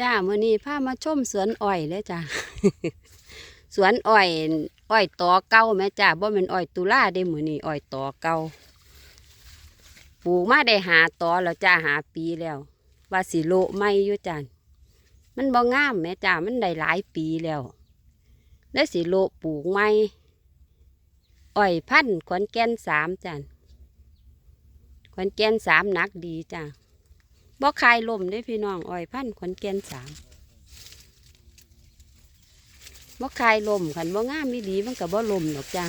จ้ามื้อนี้พามาชมสวนอ้อยเลยจ้าสวนอ้อยอ้อยตอเก่าแม่จ้าบ่แม่นอ้อยตุลาเด้มื้อนี้อ้อยตอเก่าปลูกมาได้หาตอแล้วจ้าหาปีแล้วว่าสิโลไม่อยู่จ้ามันบ่งามแม่จ้ามันได้หลายปีแล้วแล้วสิโลปลูกใหม่อ้อยพันขอนแก่นสามจ้าขอนแก่นสามนักดีจ้า บ่คายลมได้พี่น้องอ้อยพันขอนแก่นสามบ่คายลมขันบ่งามมีดีมันก็บ่ลมดอกจ้า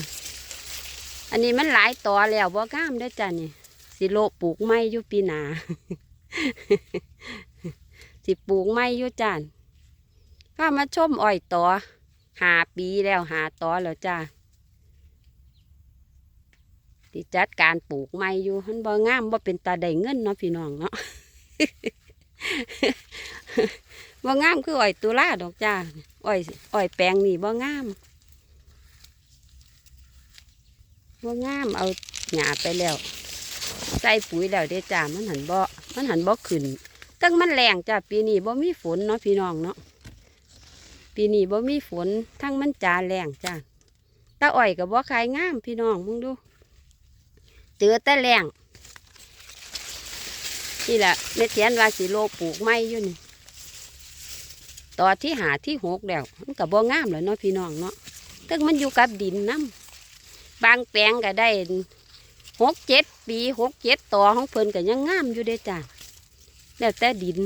อันนี้มันหลายต่อแล้วบ่งามได้จ้านี่สิโลปลูกไม้ยู่ปีนาสิปลูกไม้ยู่จ้านพามาชมอ้อยต่อหาปีแล้วหาต่อแล้วจ้าที่จัดการปลูกไม้อยู่มันบ่งามบ่เป็นตาได้เงินเนาะพี่น้องเนาะ บ่งามคืออ้อยตุลาดอกจ้าอ้อยอ้อยแปลงนี่บ่งามบ่งามเอาหญ้าไปแล้ว ใส่ปุ๋ยแล้วเด้จ้ามันหันบ่มันหันบ่ขึ้นตั้งมันแรงจ้าปีนี้บ่มีฝนเนาะพี่น้องเนาะปีนี้บ่มีฝนทั้งมันจาแรงจ้าตาอ้อยกับบ่ขายงามพี่น้องมึงดูเจอแต่แรง นี่แหละแม่เทียนว่าสิโลปลูกไม้อยู่นี่ต่อที่หาที่หกแล้วมันกับบ่งามเลยเนาะพี่น้องเนาะตึงมันอยู่กับดินน้ำบางแปลงก็ได้หกเจ็ดปีหกเจ็ดต่อของเพิ่นก็ยังงามอยู่เด้จ้ะแล้วแต่ดิน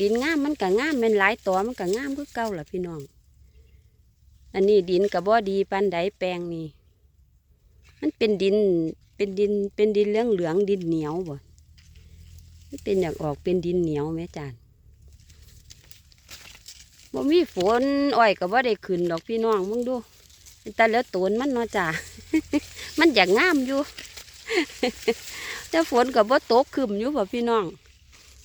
ดินงามมันก็งามเป็นหลายต่อมันก็งามคือเก่าล่ะพี่น้อง อันนี้ดินกับบ่ดีปันใดแปลงนี่มันเป็นดินเป็นดินเป็นดินเหลืองเหลืองดินเหนียวบ่ เป็นอยากออกเป็นดินเหนียวแม่จานบ่มีฝนอ้อยก็บ่ได้ขึ้นดอกพี่น้องมึงดูแต่แล้วตนมันเนาะจ้ามันอยากงามอยู่แต่ฝนก็บ่ตกขึ้นอยู่บ่พี่น้อง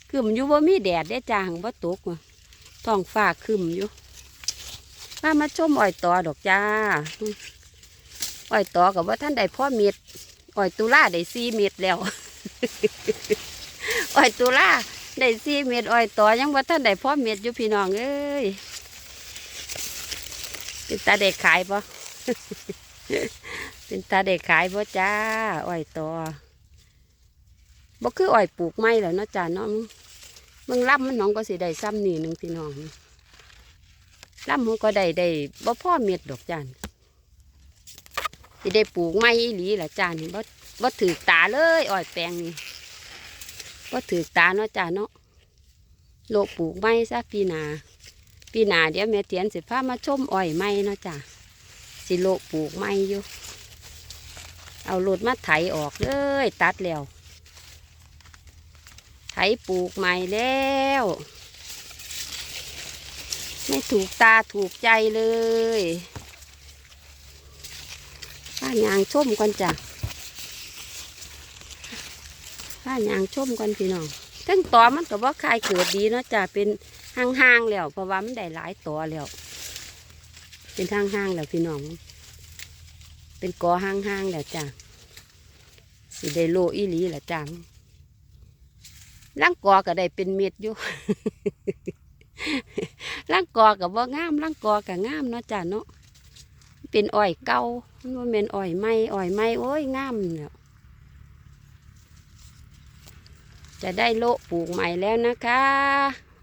ขึ้นอยู่บ่มีแดดได้จ้าหังบ่ตกว่ะท้องฟ้าขึ้นอยู่มามาชมอ้อยตอดอกจ้าอ้อยตอกับว่าท่านได้พ่อเม็ดอ้อยตุลาได้สี่เม็ดแล้ว อ้อยตุลาได้สี่เม็ดอ้อยต่อยังว่าท่านได้พ่อเม็ดอยู่พี่น้องเอ้ยเป็นตาเด็กขายปะเป็นตาเด็กขายปะจ้าอ้อยต่อบ่คืออ้อยปลูกไม้แล้วเนาะจ้าเนาะมึงล่ำมันน้องก็สิได้ซ้ำนี่หนึ่งพี่น้องล่ำมันก็ได้ได้บ่พ่อเม็ดดอกจานสิได้ปลูกไม้อีหลีละจานบ่บ่ถือตาเลยอ้อยแปลงนี่ ก็ถือตาเนาะจ้าเนาะโลกปลูกไม้ซะปีนาปีนาเดี๋ยวแม่เตียนสิพามาชมอ้อยไม้เนาะจ้าสิโลกปลูกไม้อยู่เอารถมาไถออกเลย ตัดแล้วไถปลูกใหม่แล้ว ไม่ถูกตาถูกใจเลยป้ายางชมก่อนจ้ะ ถ้ายางชมกันพี่น้องทั้งตอมันก็บ่คายเกิดดีเนาะจ้ะเป็นห่างๆแล้วเพราะว่ามันได้หลายตัวแล้ว เป็นห่างๆแล้วพี่น้อง เป็นกอห่างๆแล้วจ้ะสิได้โลอีหลีแหละจ้ะล่างกอก็ได้เป็นเม็ดอยู่ล่างกอกับว่างามล่างกอกับงามเนาะจ้ะเนาะเป็นอ้อยเก่ามันบ่แม่นอ้อยใหม่อ้อยใหม่โอ้ยงามเนี่ย จะได้โละปลูกใหม่แล้วนะคะ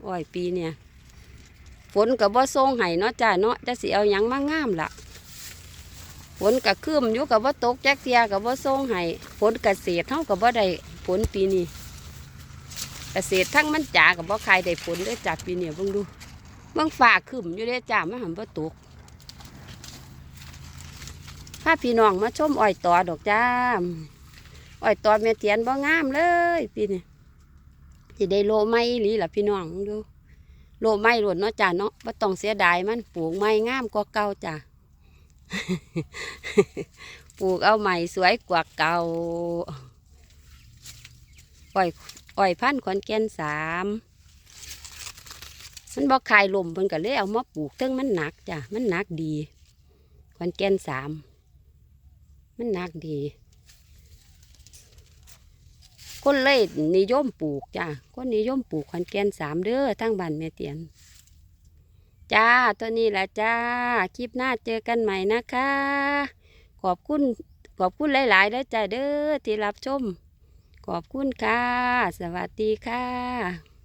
อ้อยปีเนี่ย ฝนกับว่าทรงไห้เนาะจ้าเนาะจะสิเอาหยังมางามล่ะฝนกับคืมอยู่กับว่าตกแจ๊กเทียกับว่าทรงไห้ฝนเกษตรเท่ากับว่าได้ฝนปีนี้เกษตรทั้งมันจ่ากับว่าใครได้ผลได้จ้าปีเนี่ยเบิ่งดูเบิ่งฝ่าคืมอยู่ได้จ้าไม่หันว่าตกพาพี่น้องมาชมอ้อยต่อดอกจ้าอ้อยต่อแม่เทียนบ่งามเลยปีนี้ สิได้โลไม้อีหลีล่ะพี่น้องดูโลไม้หลดเนาะจ้าเนาะบ่ต้องเสียดายมันปลูกไม้งามกว่าเก่าจ้าปลูกเอาใหม่สวยกว่าเก่าอ้อยอ้อยพันขอนแก่นสามมันบ่คายลมเพิ่นก็เลยเอามาปลูกเทิงมันหนักจ้ะมันหนักดีขอนแก่นสามมันหนักดี คนเลยนิยมปลูกจ้าคนนิยมปลูกขอนแก่นสามเด้อทั้งบ้านแม่เตียน จ้าตัวนี้แหละจ้า คลิปหน้าเจอกันใหม่นะคะ ขอบคุณขอบคุณหลายๆเด้วจ้าเด้อที่รับชม ขอบคุณค่ะ สวัสดีค่ะ